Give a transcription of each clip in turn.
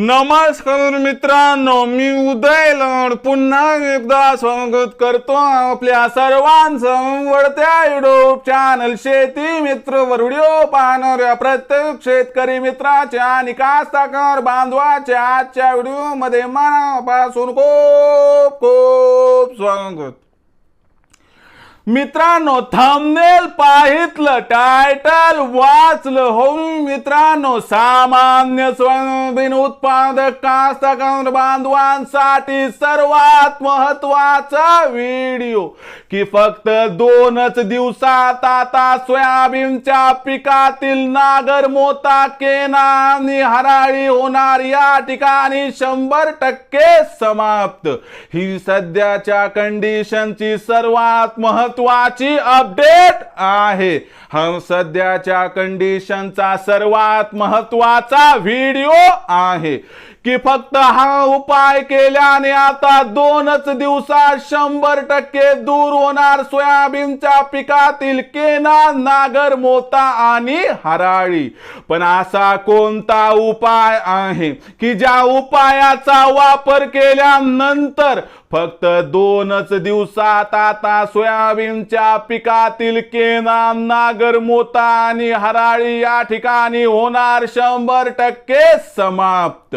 नमस्कार मित्रांनो मी उदय लड पुन्हा एकदा स्वागत करतो आपल्या सर्वांचं वडत्या युट्यूब चॅनल शेती मित्र व्हिडिओ पाहणाऱ्या प्रत्येक शेतकरी मित्राच्या आणि कास्ताकार बांधवाच्या आजच्या व्हिडिओमध्ये मनापासून खूप खूप स्वागत. मित्रांनो थंबनेल पाहितलं टायटल वाचलं हो मित्रांनो सामान्य सोयाबीन उत्पादक कास्तकार बांधवांसाठी सर्वात महत्त्वाचा व्हिडिओ की फक्त दोनच दिवसात आता सोयाबीनच्या पिकातील नागर मोता केना आणि हराळी होणार या ठिकाणी शंभर टक्के समाप्त. ही सध्याच्या कंडिशनची सर्वात महत्वाची अपडेट आहे. हा सध्याच्या कंडिशनचा सर्वात महत्त्वाचा व्हिडिओ आहे. की फक्त हा उपाय केल्याने आता दोनच दिवसात शंभर टक्के दूर होणार सोयाबीनच्या पिकातील केना नागर मोता आणि हराळी. पण असा कोणता उपाय आहे की ज्या उपायाचा वापर केल्यानंतर फक्त दोनच दिवसात आता सोयाबीनच्या पिकातील केना नागर मोता आणि हराळी या ठिकाणी होणार शंभर टक्के समाप्त?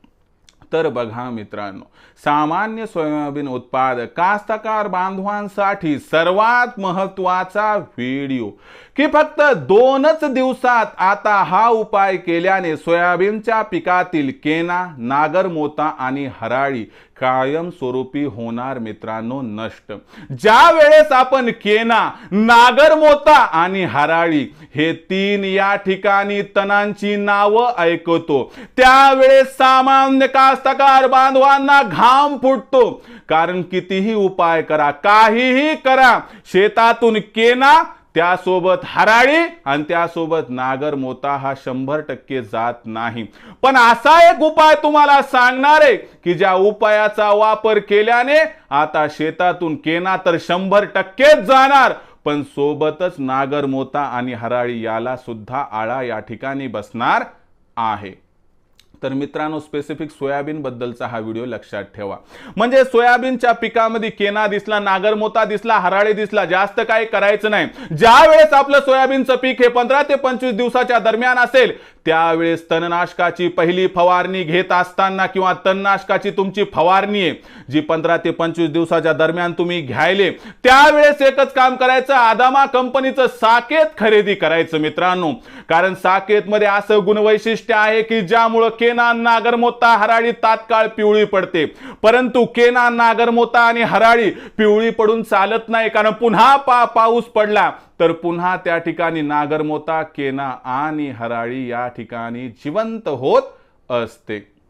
तर बघा मित्रांनो. सामान्य सोयाबीन उत्पादक कास्तकार बांधवांसाठी सर्वात महत्त्वाचा व्हिडिओ. की फक्त दोनच दिवसात आता हा उपाय केल्याने सोयाबीनच्या पिकातील केना नागरमोता आणि हराळी कायमस्वरूपी होणार मित्रांनो नष्ट. ज्या वेळेस आपण केना नागरमोता आणि हराळी हे तीन या ठिकाणी तणांची नावं ऐकतो त्यावेळेस सामान्य कास्तकार बांधवांना घाम फुटतो. कारण कितीही उपाय करा काहीही करा. शेतातून केना त्यासोबत हराळी आणि त्यासोबत नागर मोता हा शंभर टक्के जात नाही. पण असा एक उपाय तुम्हाला सांगणार आहे की ज्या उपायाचा वापर केल्याने आता शेतातून केना तर शंभर टक्केच जाणार पण सोबतच नागर मोता आणि हराळी याला सुद्धा आळा या ठिकाणी बसणार आहे. तर मित्रांनो स्पेसिफिक सोयाबीन बद्दलचा हा व्हिडिओ लक्षात ठेवा. म्हणजे सोयाबीनच्या पिकामध्ये केना दिसला नागरमोता दिसला हराळे दिसला जास्त काही करायचं नाही. ज्या वेळेस आपलं सोयाबीनचं पीक हे पंधरा ते पंचवीस दिवसाच्या दरम्यान असेल त्यावेळेस तणनाशकाची पहिली फवारणी घेत असताना किंवा तणनाशकाची तुमची फवारणी आहे जी पंधरा ते पंचवीस दिवसाच्या दरम्यान तुम्ही घ्यायले त्यावेळेस एकच काम करायचं आदामा कंपनीचं साकेत खरेदी करायचं मित्रांनो. कारण साकेतमध्ये असं गुणवैशिष्ट्य आहे की ज्यामुळं केना नागरमोता हराळी तात्काळ पिवळी पडते. परंतु केना नागरमोता आणि हराळी पिवळी पडून चालत नाही कारण पुन्हा पा पाऊस पडला. तर पुन्हा त्या ठिकाणी नागरमोता केना आणि हराळी या ठिकाणी जिवंत होत असते.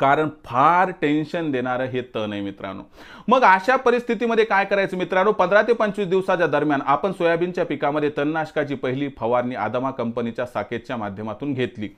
कारण फार टेन्शन देणारं हे तण आहे मित्रांनो. मग अशा परिस्थितीमध्ये काय करायचं मित्रांनो? पंधरा ते पंचवीस दिवसाच्या दरम्यान आपण सोयाबीनच्या पिकामध्ये तणनाशकाची पहिली फवारणी आदमा कंपनीच्या साकेतच्या माध्यमातून घेतली.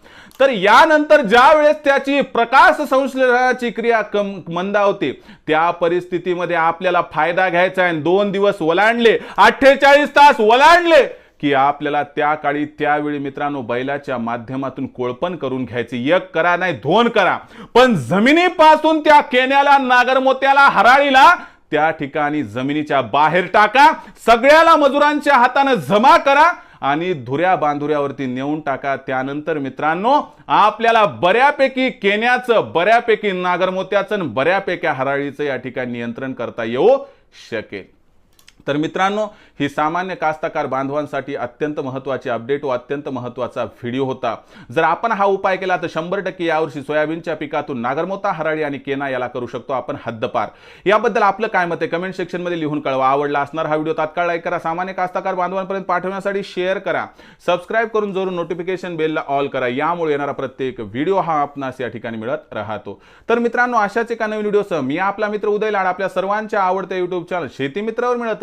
तर यानंतर ज्या वेळेस त्याची प्रकाश संश्लेषणाची क्रिया कम मंदावते त्या परिस्थितीमध्ये आपल्याला फायदा घ्यायचा आहे. दोन दिवस ओलांडले अठ्ठेचाळीस तास ओलांडले की आपल्याला त्या काळी त्यावेळी मित्रांनो बैलाच्या माध्यमातून कोळपण करून घ्यायचे. एक करा नाही दोन करा. पण जमिनीपासून त्या केण्याला नागरमोत्याला हराळीला त्या ठिकाणी जमिनीच्या बाहेर टाका. सगळ्याला मजुरांच्या हातानं जमा करा आणि धुऱ्या बांधुऱ्यावरती नेऊन टाका. त्यानंतर मित्रांनो आपल्याला बऱ्यापैकी केण्याचं बऱ्यापैकी नागरमोत्याचं आणि बऱ्यापैकी हराळीचं या ठिकाणी नियंत्रण करता येऊ शकेल. तर मित्रांनो ही सामान्य कास्तकार बांधवांसाठी अत्यंत महत्त्वाची अपडेट व अत्यंत महत्त्वाचा व्हिडिओ होता. जर आपण हा उपाय केला तर शंभर टक्के यावर्षी सोयाबीनच्या पिकातून नागरमोता हराळी आणि केना याला करू शकतो आपण हद्दपार. याबद्दल आपलं काय मत आहे? कमेंट सेक्शनमध्ये लिहून कळवा. आवडला असणार हा व्हिडिओ तात्काळ लाईक करा. सामान्य कास्तकार बांधवांपर्यंत पाठवण्यासाठी शेअर करा. सबस्क्राईब करून जरूर नोटिफिकेशन बेलला ऑल करा. यामुळे येणारा प्रत्येक व्हिडिओ हा आपणास या ठिकाणी मिळत राहतो. तर मित्रांनो अशाच एका नवीन व्हिडिओसह मी आपला मित्र उदय लाड आपल्या सर्वांच्या आवडत्या युट्यूब चॅनल शेती मित्रावर मिळत